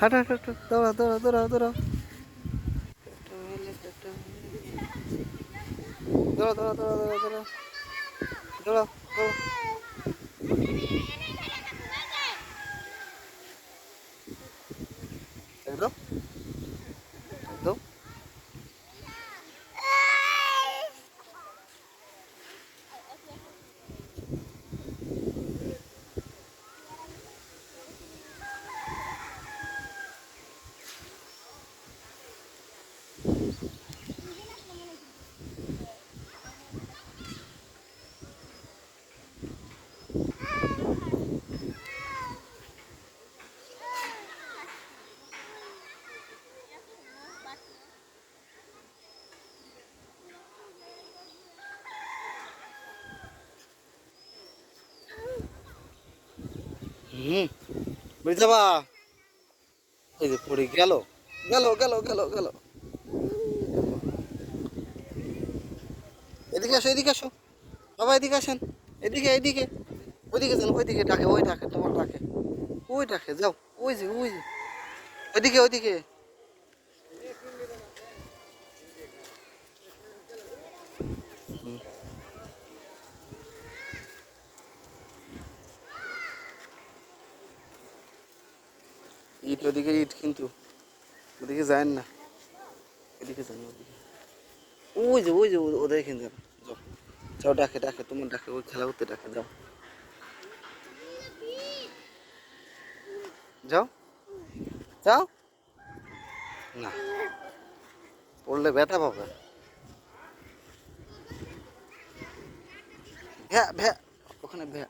হাঁট হাঁট হাঁট হাঁট। দৌড়া দৌড়া দৌড়া দৌড়া দৌড়া দৌড়া দৌড়া দৌড়া দৌড়া দৌড়া দৌড়া একদম হুম বুঝতে যাবা এই যে পড়ে গেল গেল গেল গেল গেল। এদিকে আসো এদিকে আসো। বাবা, এদিকে আসেন। এদিকে এদিকে। ওইদিকে যান, ওইদিকে ডাকে, ওই ডাকে, তোমার ডাকে। ওই ডাকে, যাও। ওই যে ওই যে। ওইদিকে ওইদিকে। ইট ওদিকে ইট কিন্তু, ওদিকে যায় না। ওদিকে যান ওই যে ওই যে ওদের যান। যাও। যাও, ডাকে ডাকে, তোমার ডাকে, ওই খেলা করতে ডাকে, যাও। যাও। যাও। না। পড়লে ব্যথা পাবে। ভ্যা ভ্যা। ওখানে ভ্যা।